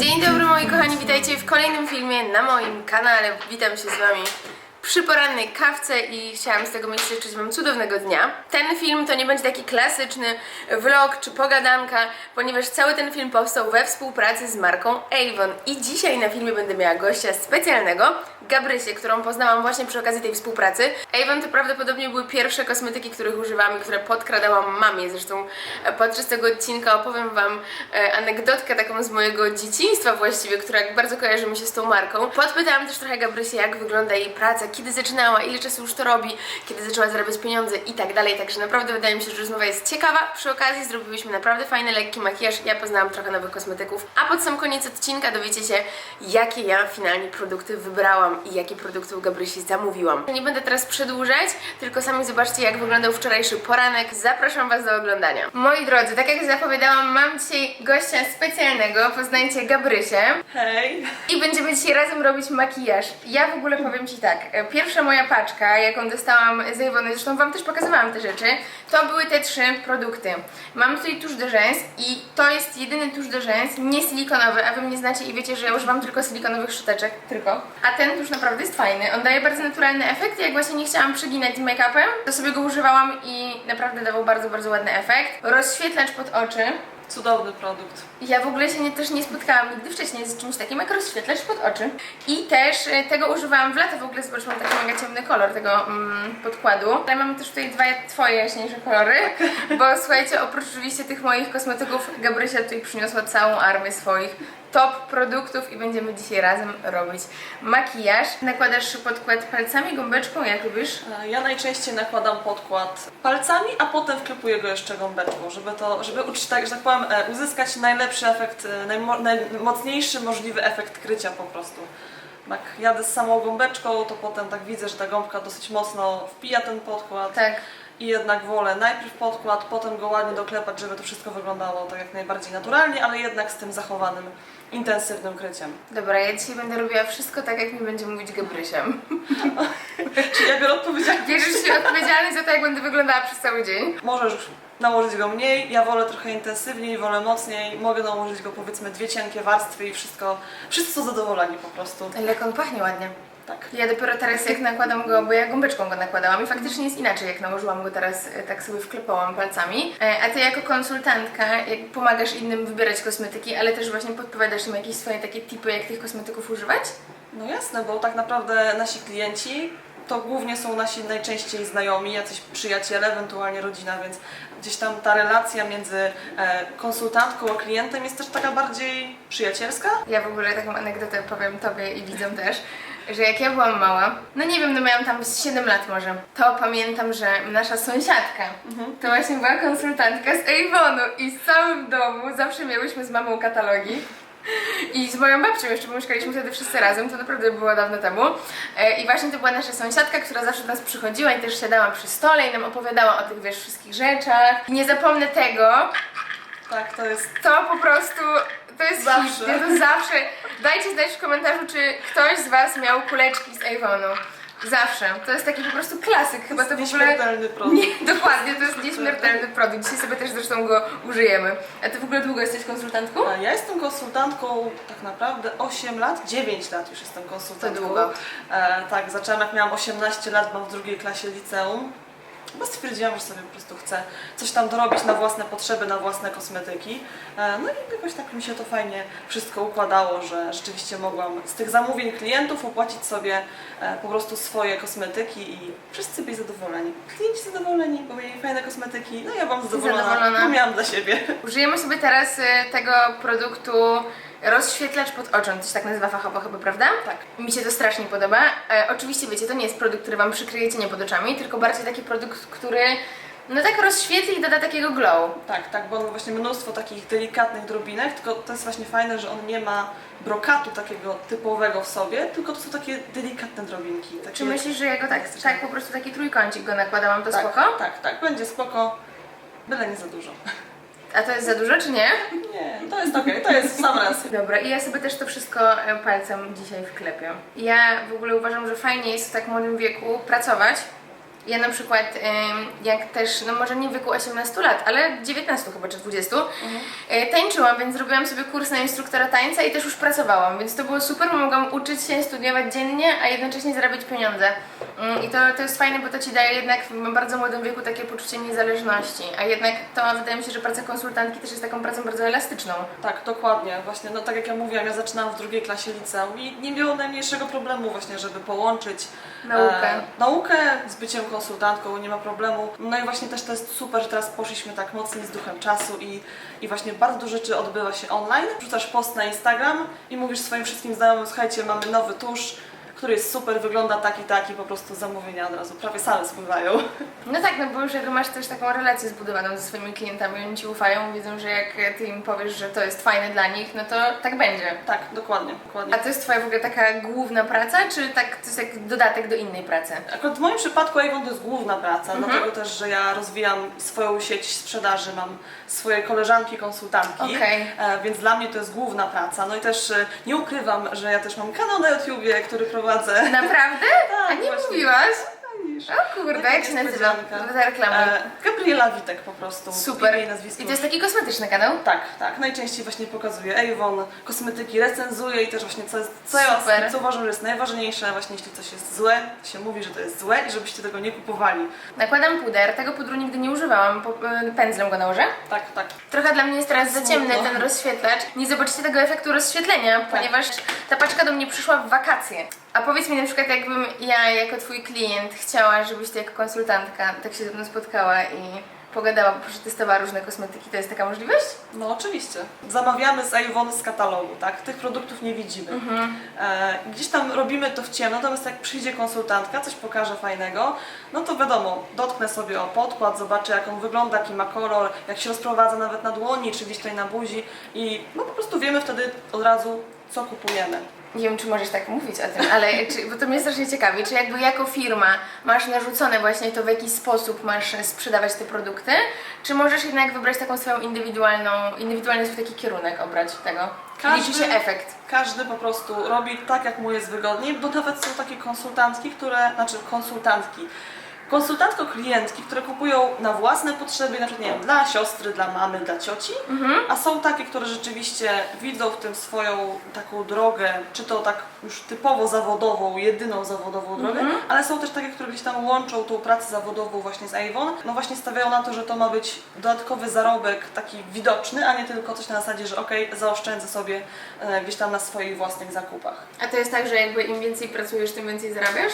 Dzień dobry moi kochani, witajcie w kolejnym filmie na moim kanale. Witam się z wami przy porannej kawce i chciałam z tego miejsca życzyć wam cudownego dnia. Ten film to nie będzie taki klasyczny vlog czy pogadanka, ponieważ cały ten film powstał we współpracy z marką Avon. I dzisiaj na filmie będę miała gościa specjalnego, Gabrysię, którą poznałam właśnie przy okazji tej współpracy. Avon to prawdopodobnie były pierwsze kosmetyki, których używam i które podkradałam mamie. Zresztą e, podczas tego odcinka opowiem wam e, anegdotkę taką z mojego dzieciństwa właściwie, która bardzo kojarzy mi się z tą marką. Podpytałam też trochę Gabrysię, jak wygląda jej praca, kiedy zaczynała, ile czasu już to robi, kiedy zaczęła zarabiać pieniądze i tak dalej. Także naprawdę wydaje mi się, że rozmowa jest ciekawa. Przy okazji zrobiłyśmy naprawdę fajny, lekki makijaż. Ja poznałam trochę nowych kosmetyków. A pod sam koniec odcinka dowiecie się, jakie ja finalnie produkty wybrałam i jakie produkty u Gabrysi zamówiłam. Nie będę teraz przedłużać, tylko sami zobaczcie, jak wyglądał wczorajszy poranek. Zapraszam Was do oglądania. Moi drodzy, tak jak zapowiadałam, mam dzisiaj gościa specjalnego. Poznajcie Gabrysię. Hej! I będziemy dzisiaj razem robić makijaż. Ja w ogóle powiem Ci tak, pierwsza moja paczka, jaką dostałam z zresztą Wam też pokazywałam te rzeczy, to były te trzy produkty. Mam tutaj tusz do rzęs i to jest jedyny tusz do rzęs, nie silikonowy, a Wy mnie znacie i wiecie, że ja używam tylko silikonowych szczoteczek, tylko. A ten tusz naprawdę jest fajny, on daje bardzo naturalny efekt, jak właśnie nie chciałam przyginać z make-upem, to sobie go używałam i naprawdę dawał bardzo, bardzo ładny efekt. Rozświetlacz pod oczy, Cudowny produkt. ja w ogóle się nie, też nie spotkałam nigdy wcześniej z czymś takim jak rozświetlacz pod oczy. I też e, tego używałam w lato, w ogóle zobacz, mam taki mega ciemny kolor tego mm, podkładu. Ale mam też tutaj dwa twoje jaśniejsze kolory, bo słuchajcie, oprócz oczywiście tych moich kosmetyków, Gabrysia tutaj przyniosła całą armię swoich top produktów i będziemy dzisiaj razem robić makijaż. Nakładasz podkład palcami, gąbeczką, jak lubisz? E, Ja najczęściej nakładam podkład palcami, a potem wklepuję go jeszcze gąbeczką, żeby to, żeby tak, że tak powiem, e, uzyskać najlepszy efekt, e, najmo, najmocniejszy możliwy efekt krycia po prostu. Jak jadę z samą gąbeczką, to potem tak widzę, że ta gąbka dosyć mocno wpija ten podkład. Tak. I jednak wolę najpierw podkład, potem go ładnie doklepać, żeby to wszystko wyglądało tak jak najbardziej naturalnie, ale jednak z tym zachowanym, intensywnym kryciem. Dobra, ja dzisiaj będę robiła wszystko tak, jak mi będzie mówić Gabrysia. Czyli ja biorę odpowiedzialność. Bierzesz się odpowiedzialność za to, jak będę wyglądała przez cały dzień. Możesz nałożyć go mniej, ja wolę trochę intensywniej, wolę mocniej, mogę nałożyć go powiedzmy dwie cienkie warstwy i wszystko, wszyscy są zadowoleni po prostu. Ale jak on pachnie ładnie. Tak. Ja dopiero teraz jak nakładam go, bo ja gąbeczką go nakładałam i faktycznie jest inaczej, jak nałożyłam go teraz, e, tak sobie wklepałam palcami. E, A ty jako konsultantka, jak pomagasz innym wybierać kosmetyki, ale też właśnie podpowiadasz im jakieś swoje takie tipy, jak tych kosmetyków używać? No jasne, bo tak naprawdę nasi klienci to głównie są nasi najczęściej znajomi, jacyś przyjaciele, ewentualnie rodzina, więc gdzieś tam ta relacja między e, konsultantką a klientem jest też taka bardziej przyjacielska. Ja w ogóle taką anegdotę powiem tobie i widzom też, że jak ja byłam mała, no nie wiem, no miałam tam z 7 lat może, to pamiętam, że nasza sąsiadka to właśnie była konsultantka z Avonu i w całym domu zawsze miałyśmy z mamą katalogi. I z moją babcią jeszcze, bo mieszkaliśmy wtedy wszyscy razem, to naprawdę było dawno temu. E, I właśnie to była nasza sąsiadka, która zawsze do nas przychodziła i też siadała przy stole i nam opowiadała o tych, wiesz, wszystkich rzeczach. I nie zapomnę tego, Tak, to jest to po prostu, to jest Zawsze. to zawsze. Dajcie znać w komentarzu, czy ktoś z Was miał kuleczki z Avonu. Zawsze. To jest taki po prostu klasyk, chyba to w ogóle... nieśmiertelny produkt. Nie, dokładnie, to jest nieśmiertelny produkt. Dzisiaj sobie też zresztą go użyjemy. A Ty w ogóle długo jesteś konsultantką? A Ja jestem konsultantką tak naprawdę 8 lat, 9 lat już jestem konsultantką. To długo. E, tak, zaczęłam jak miałam 18 lat, mam w drugiej klasie liceum. Bo stwierdziłam, że sobie po prostu chcę coś tam dorobić na własne potrzeby, na własne kosmetyki. E, no i jakoś tak mi się to fajnie wszystko układało, że rzeczywiście mogłam z tych zamówień klientów opłacić sobie e, po prostu swoje kosmetyki i wszyscy byli zadowoleni. Klienci zadowoleni, bo mieli fajne kosmetyki, no ja byłam zadowolona, zadowolona. bo miałam dla siebie. Użyjemy sobie teraz e, tego produktu rozświetlacz pod oczem, to się tak nazywa fachowo chyba, prawda? Tak. Mi się to strasznie podoba. E, oczywiście wiecie, to nie jest produkt, który Wam przykryje cienie pod oczami, tylko bardziej taki produkt, który No tak rozświetli i doda takiego glow. Tak, tak, bo on ma właśnie mnóstwo takich delikatnych drobinek, tylko to jest właśnie fajne, że on nie ma brokatu takiego typowego w sobie, tylko to są takie delikatne drobinki. Takie... Czy myślisz, że ja go tak, tak po prostu taki trójkącik go nakładałam, to tak, spoko? Tak, tak, będzie spoko, byle nie za dużo. A to jest za dużo, czy nie? Nie, to jest okej, to jest w sam raz. Dobra, i ja sobie też to wszystko e, palcem dzisiaj wklepię. Ja w ogóle uważam, że fajnie jest w tak młodym wieku pracować. Ja na przykład, jak też, no może nie w wieku 18 lat, ale 19 chyba, czy 20, e, tańczyłam, więc zrobiłam sobie kurs na instruktora tańca i też już pracowałam, więc to było super, bo mogłam uczyć się, studiować dziennie, a jednocześnie zarabiać pieniądze. Mm, I to, to jest fajne, bo to Ci daje jednak w bardzo młodym wieku takie poczucie niezależności, a jednak to wydaje mi się, że praca konsultantki też jest taką pracą bardzo elastyczną. Tak, dokładnie. Właśnie, no tak jak ja mówiłam, ja zaczynałam w drugiej klasie liceum i nie miałam najmniejszego problemu właśnie, żeby połączyć Naukę. e, naukę z byciem konsultantką, nie ma problemu. No i właśnie też to jest super, że teraz poszliśmy tak mocniej z duchem czasu i, i właśnie bardzo dużo rzeczy odbywa się online. Wrzucasz post na Instagram i mówisz swoim wszystkim znajomym, słuchajcie, mamy nowy tusz, który jest super, wygląda tak i tak i po prostu zamówienia od razu prawie same spływają. No tak, no bo już jak masz też taką relację zbudowaną ze swoimi klientami, oni Ci ufają, wiedzą, że jak Ty im powiesz, że to jest fajne dla nich, no to tak będzie. Tak, dokładnie, dokładnie. A to jest Twoja w ogóle taka główna praca, czy tak to jest jak dodatek do innej pracy? Akurat w moim przypadku Avon to jest główna praca, Mhm. dlatego też, że ja rozwijam swoją sieć sprzedaży, mam swoje koleżanki konsultantki, Okej. e, więc dla mnie to jest główna praca. No i też e, nie ukrywam, że ja też mam kanał na YouTubie, który prowadzę. Naprawdę? A Tak, nie właśnie. mówiłaś? Widzisz? O kurde, jak się nazywa? reklamę. E, Gabriela Witek po prostu. Super. Imię i nazwisko. I to jest taki kosmetyczny kanał? Tak, tak. Najczęściej właśnie pokazuję Avon, kosmetyki recenzuję i też właśnie co, jest, co, ja, Super. co uważam, że jest najważniejsze, właśnie jeśli coś jest złe, to się mówi, że to jest złe i żebyście tego nie kupowali. Nakładam puder, tego pudru nigdy nie używałam, po, e, pędzlem go nałożę. Tak, tak. Trochę dla mnie jest teraz za ciemny Smutno. ten rozświetlacz. Nie zobaczycie tego efektu rozświetlenia, ponieważ ta paczka do mnie przyszła w wakacje. A powiedz mi na przykład, jakbym ja jako Twój klient chciała, żebyś Ty jako konsultantka tak się ze mną spotkała i pogadała, przetestowała różne kosmetyki, to jest taka możliwość? No oczywiście. Zamawiamy z Avon z katalogu, tak? Tych produktów nie widzimy. E, gdzieś tam robimy to w ciemno, natomiast jak przyjdzie konsultantka, coś pokaże fajnego, no to wiadomo, dotknę sobie o podkład, zobaczę jak on wygląda, jaki ma kolor, jak się rozprowadza nawet na dłoni, czy gdzieś tutaj na buzi i no po prostu wiemy wtedy od razu, co kupujemy. Nie wiem, czy możesz tak mówić o tym, ale czy, bo to mnie strasznie ciekawi, czy jakby jako firma masz narzucone właśnie to, w jaki sposób masz sprzedawać te produkty, czy możesz jednak wybrać taką swoją indywidualną, indywidualny swój taki kierunek obrać tego? Każdy- Liczy się efekt. Każdy po prostu robi tak, jak mu jest wygodniej, bo nawet są takie konsultantki, które, znaczy konsultantki, konsultantko-klientki, które kupują na własne potrzeby, na przykład, nie wiem, dla siostry, dla mamy, dla cioci, a są takie, które rzeczywiście widzą w tym swoją taką drogę, czy to tak już typowo zawodową, jedyną zawodową drogę, ale są też takie, które gdzieś tam łączą tą pracę zawodową właśnie z Avon, no właśnie stawiają na to, że to ma być dodatkowy zarobek taki widoczny, a nie tylko coś na zasadzie, że okej, zaoszczędzę sobie e, gdzieś tam na swoich własnych zakupach. A to jest tak, że jakby im więcej pracujesz, tym więcej zarabiasz?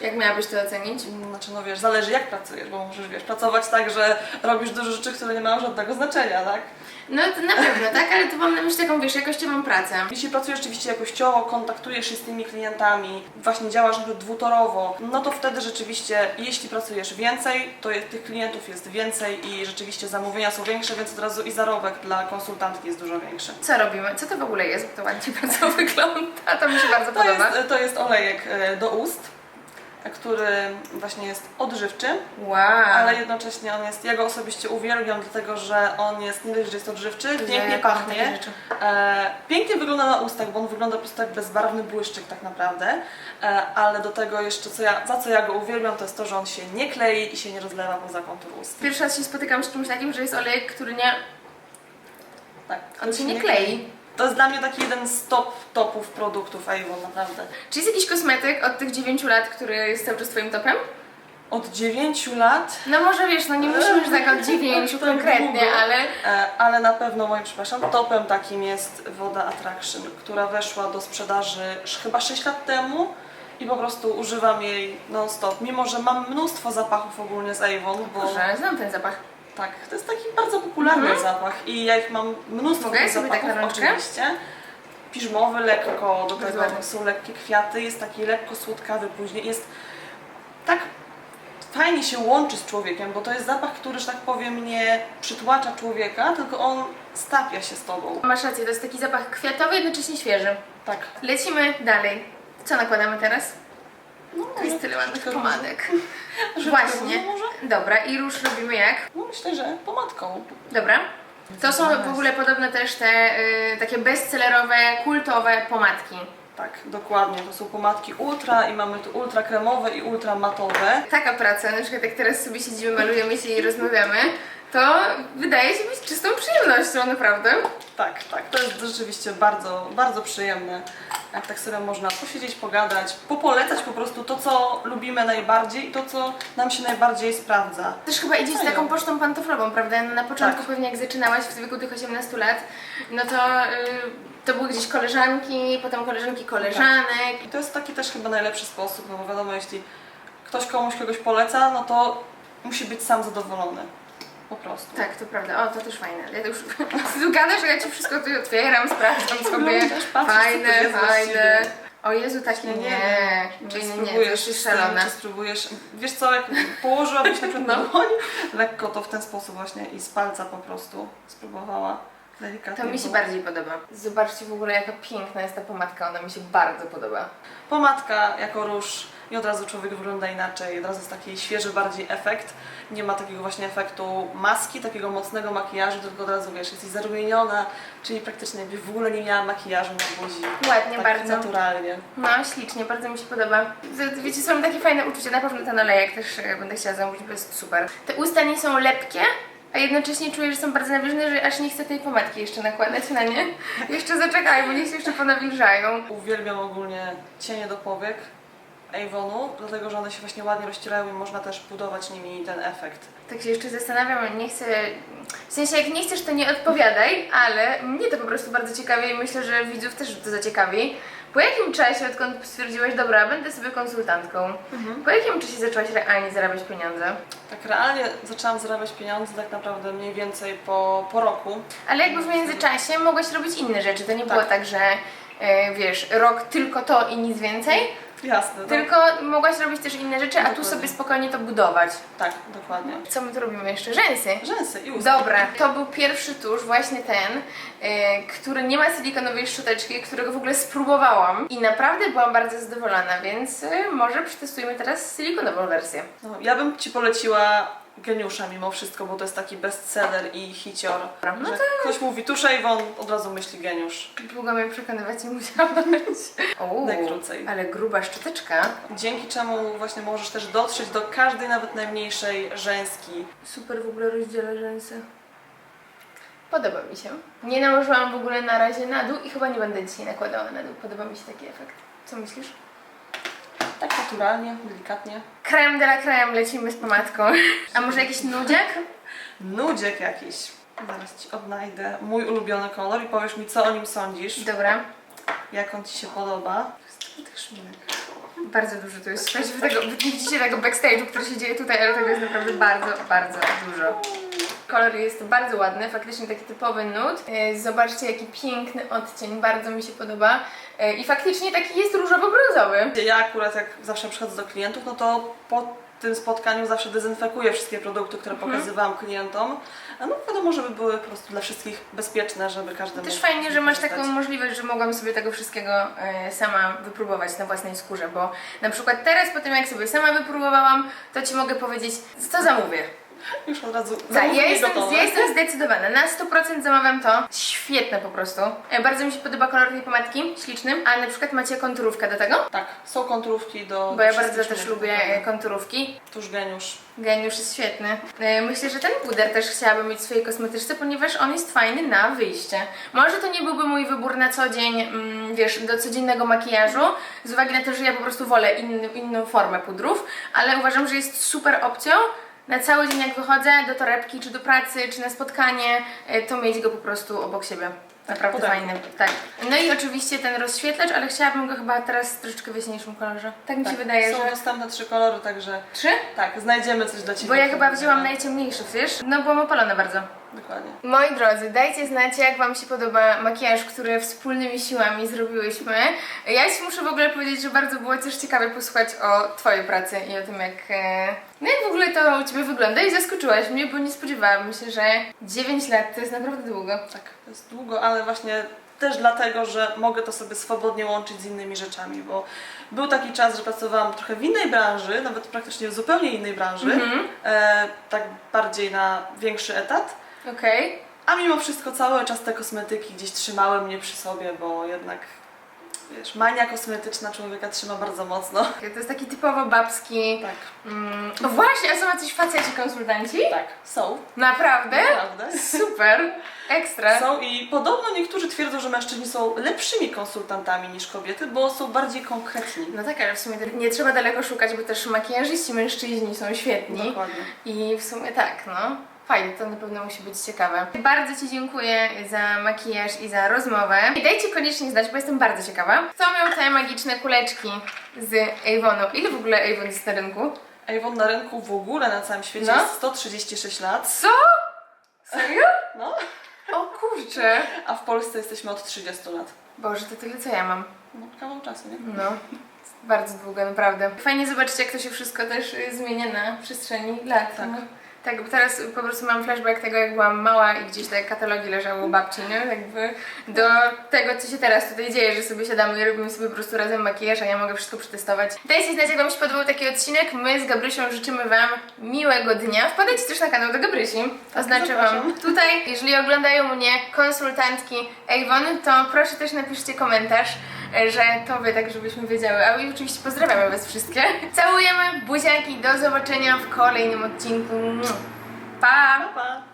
Jak miałabyś to ocenić? Znaczy, no wiesz, zależy jak pracujesz, bo możesz, wiesz, pracować tak, że robisz dużo rzeczy, które nie mają żadnego znaczenia, tak? No to na pewno, tak? Ale tu mam na myśli taką, wiesz, jakościową pracę. Jeśli pracujesz rzeczywiście jakościowo, kontaktujesz się z tymi klientami, właśnie działasz przykład dwutorowo, no to wtedy rzeczywiście, jeśli pracujesz więcej, to tych klientów jest więcej i rzeczywiście zamówienia są większe, więc od razu i zarobek dla konsultantki jest dużo większy. Co robimy? Co to w ogóle jest? Bo to ładnie bardzo wygląda. To mi się bardzo To podoba. jest, to jest olejek e, do ust, który właśnie jest odżywczy, Wow. ale jednocześnie on jest, ja go osobiście uwielbiam, dlatego że on jest, nie dość, że jest odżywczy, Ja pięknie kocham takie pachnie, rzeczy. e, pięknie wygląda na ustach, bo on wygląda po prostu jak bezbarwny błyszczyk tak naprawdę, e, ale do tego jeszcze, co ja, za co ja go uwielbiam, to jest to, że on się nie klei i się nie rozlewa poza kontur ust. Pierwszy raz się spotykam z czymś takim, że jest olejek, który nie... Tak, On się nie klei. To jest dla mnie taki jeden z top topów produktów Avon, naprawdę. Czy jest jakiś kosmetyk od tych 9 lat, który jest cały czas twoim topem? Od 9 lat No może wiesz, no nie musimy już tak od 9 Tak konkretnie, długo. ale... E, ale na pewno moim, przepraszam, topem takim jest woda Attraction, która weszła do sprzedaży sz- chyba 6 lat temu i po prostu używam jej non stop, mimo że mam mnóstwo zapachów ogólnie z Avon, bo Boże, znam ten zapach. Tak, to jest taki bardzo popularny zapach i ja ich mam mnóstwo Mogę tych sobie tak zapachów na rączkę? oczywiście. Piżmowy lekko, do tego są lekkie kwiaty, jest taki lekko słodkawy później, jest tak fajnie się łączy z człowiekiem, bo to jest zapach, który, że tak powiem, nie przytłacza człowieka, tylko on stapia się z tobą. Masz rację, to jest taki zapach kwiatowy, jednocześnie świeży. Tak. Lecimy dalej. Co nakładamy teraz? No, jest tyle ładnych pomadek. Właśnie. Dobra, i róż robimy jak? No myślę, że pomadką. Dobra. To są w ogóle podobne też te y, takie bestsellerowe, kultowe pomadki. Tak, dokładnie. To są pomadki ultra i mamy tu ultra kremowe i ultra matowe. Taka praca, na przykład jak teraz sobie siedzimy, malujemy się i rozmawiamy, to wydaje się być czystą przyjemnością, naprawdę. Tak, tak. To jest rzeczywiście bardzo, bardzo przyjemne. Jak tak sobie można posiedzieć, pogadać, popolecać po prostu to, co lubimy najbardziej i to, co nam się najbardziej sprawdza. Też chyba idzie z Fajnie. taką pocztą pantoflową, prawda? Na początku Tak. pewnie jak zaczynałaś w wieku tych 18 lat, no to, y, to były gdzieś koleżanki, potem koleżanki koleżanek. I to jest taki też chyba najlepszy sposób, no bo wiadomo, jeśli ktoś komuś kogoś poleca, no to musi być sam zadowolony. Po prostu. Tak, to prawda. O, to też fajne. Ja to już tu gadasz, a ja ci wszystko tu otwieram, sprawdzam sobie. Patrzysz, Fajne, fajne. O Jezu, takie Nie, nie. nie, Nie, Czy nie, nie, to spróbujesz jest szalone. Czy spróbujesz, wiesz co, jak położyłabyś na przykład na No. dłoń, lekko to w ten sposób właśnie i z palca po prostu spróbowała delikatnie. To mi się bo- bardziej podoba. Zobaczcie w ogóle jaka piękna jest ta pomadka, ona mi się bardzo podoba. Pomadka jako róż i od razu człowiek wygląda inaczej, od razu jest taki świeży bardziej efekt. Nie ma takiego właśnie efektu maski, takiego mocnego makijażu, tylko od razu wiesz, jesteś zarumieniona, czyli praktycznie w ogóle nie miała makijażu na buzi. Ładnie, tak bardzo. naturalnie. No, ślicznie, bardzo mi się podoba. Wiecie, są takie fajne uczucia, na pewno ten olejek też e, będę chciała zamówić, bo jest super. Te usta nie są lepkie, a jednocześnie czuję, że są bardzo nawilżone, że aż nie chcę tej pomadki jeszcze nakładać na nie. Jeszcze zaczekaj, bo niech się jeszcze ponawilżają. Uwielbiam ogólnie cienie do powiek Avonu, dlatego że one się właśnie ładnie rozcierają i można też budować nimi ten efekt. Tak się jeszcze zastanawiam, nie chcę... W sensie, jak nie chcesz, to nie odpowiadaj, ale mnie to po prostu bardzo ciekawi i myślę, że widzów też to zaciekawi. Po jakim czasie, odkąd stwierdziłaś, dobra, będę sobie konsultantką, po jakim czasie zaczęłaś realnie zarabiać pieniądze? Tak realnie zaczęłam zarabiać pieniądze tak naprawdę mniej więcej po, po roku. Ale jakby w międzyczasie mogłaś robić inne rzeczy. To nie Tak. było tak, że e, wiesz, rok tylko to i nic więcej, Jasne, no. tylko mogłaś robić też inne rzeczy, a tu Dokładnie. sobie spokojnie to budować. Tak, dokładnie. Co my tu robimy jeszcze? Rzęsy. Rzęsy i usta. Dobra, to był pierwszy tusz, właśnie ten, e, który nie ma silikonowej szczoteczki, którego w ogóle spróbowałam i naprawdę byłam bardzo zadowolona, więc e, może przetestujmy teraz silikonową wersję. No, ja bym Ci poleciła Geniusza mimo wszystko, bo to jest taki bestseller i hicior. No że ktoś mówi tusz Avon, od razu myśli Geniusz. Długo mnie przekonywać nie musiałaś. Uuu, Najkrócej. Ale gruba szczoteczka. Dzięki czemu właśnie możesz też dotrzeć do każdej, nawet najmniejszej rzęski. Super w ogóle rozdziela rzęsy. Podoba mi się. Nie nałożyłam w ogóle na razie na dół i chyba nie będę dzisiaj nakładała na dół. Podoba mi się taki efekt. Co myślisz? Tak naturalnie, delikatnie. Creme de la creme, lecimy z pomadką. A może jakiś nudziak? Nudziek jakiś. Zaraz Ci odnajdę mój ulubiony kolor i powiesz mi, co o nim sądzisz. Dobra. Jak on Ci się podoba. To tych szminek. Bardzo dużo tu jest. Słuchajcie, wy tego, wy nie widzicie tego backstage'u, który się dzieje tutaj, ale tego jest naprawdę bardzo, bardzo dużo. Kolor jest bardzo ładny, faktycznie taki typowy nude. E, Zobaczcie jaki piękny odcień, bardzo mi się podoba. E, I faktycznie taki jest różowo-brązowy. Ja akurat jak zawsze przychodzę do klientów, no to po tym spotkaniu zawsze dezynfekuję wszystkie produkty, które Mhm. pokazywałam klientom. No wiadomo, żeby były po prostu dla wszystkich bezpieczne, żeby każdy Też fajnie, że masz taką możliwość, że mogłam sobie tego wszystkiego e, sama wypróbować na własnej skórze, bo na przykład teraz po tym jak sobie sama wypróbowałam, to Ci mogę powiedzieć, co zamówię. Już od razu Tak, ja jestem, gotowe. ja jestem zdecydowana. Na 100% zamawiam to. Świetne po prostu. E, Bardzo mi się podoba kolor tej pomadki, śliczny. A na przykład macie konturówkę do tego? Tak, są konturówki do Bo ja bardzo też lubię e, konturówki. Tuż geniusz. Geniusz jest świetny. E, Myślę, że ten puder też chciałabym mieć w swojej kosmetyczce, ponieważ on jest fajny na wyjście. Może to nie byłby mój wybór na co dzień, mm, wiesz, do codziennego makijażu, z uwagi na to, że ja po prostu wolę inny, inną formę pudrów, ale uważam, że jest super opcją na cały dzień jak wychodzę do torebki, czy do pracy, czy na spotkanie, e, to mieć go po prostu obok siebie. Naprawdę podam. fajny, tak. No i oczywiście ten rozświetlacz, ale chciałabym go chyba teraz w troszeczkę w jaśniejszym kolorze. Tak mi się Tak, wydaje, są że... dostępne trzy kolory, także Trzy? tak, znajdziemy coś dla Ciebie. Bo ja chyba wzięłam najciemniejszy, wiesz? No byłam opalona bardzo. Dokładnie. Moi drodzy, dajcie znać, jak Wam się podoba makijaż, który wspólnymi siłami zrobiłyśmy. Ja Ci muszę w ogóle powiedzieć, że bardzo było też ciekawe posłuchać o Twojej pracy i o tym, jak, e, no jak w ogóle to u Ciebie wygląda. I zaskoczyłaś mnie, bo nie spodziewałabym się, że 9 lat to jest naprawdę długo. Tak, to jest długo, ale właśnie też dlatego, że mogę to sobie swobodnie łączyć z innymi rzeczami, bo był taki czas, że pracowałam trochę w innej branży, nawet praktycznie w zupełnie innej branży, e, tak bardziej na większy etat. Okej. A mimo wszystko cały czas te kosmetyki gdzieś trzymały mnie przy sobie, bo jednak wiesz, mania kosmetyczna człowieka trzyma bardzo mocno. To jest taki typowo babski. Tak, Mm, o właśnie, a są jacyś faceci konsultanci? tak, są. Naprawdę? Naprawdę. Super, ekstra. Są i podobno niektórzy twierdzą, że mężczyźni są lepszymi konsultantami niż kobiety, bo są bardziej konkretni. No tak, ale w sumie nie trzeba daleko szukać, bo też makijażyści mężczyźni są świetni. Dokładnie. I w sumie tak, no. Fajnie, to na pewno musi być ciekawe. Bardzo Ci dziękuję za makijaż i za rozmowę. I dajcie koniecznie znać, bo jestem bardzo ciekawa. Kto miał te magiczne kuleczki z Avonu? Ile w ogóle Avon jest na rynku? Avon na rynku w ogóle na całym świecie No. jest 136 lat. Co? Serio? No. O kurczę. A w Polsce jesteśmy od 30 lat. Boże, to tyle co ja mam. No, kawał czasu, nie? No. Bardzo długo, naprawdę. Fajnie zobaczyć, jak to się wszystko też y, zmienia na przestrzeni lat. Tak. No. Tak, bo teraz po prostu mam flashback tego, jak byłam mała i gdzieś te katalogi leżały u babci, nie? Jakby do tego, co się teraz tutaj dzieje, że sobie siadamy i robimy sobie po prostu razem makijaż, a ja mogę wszystko przetestować. Dajcie znać, jak Wam się podobał taki odcinek. My z Gabrysią życzymy Wam miłego dnia. Wpadajcie też na kanał do Gabrysi. Oznaczę Wam tutaj. Jeżeli oglądają mnie konsultantki Avon, to proszę też napiszcie komentarz, że to tak żebyśmy wiedziały. A i oczywiście pozdrawiamy Was wszystkie. Całujemy, buziaki, do zobaczenia w kolejnym odcinku. Pa! Pa, pa!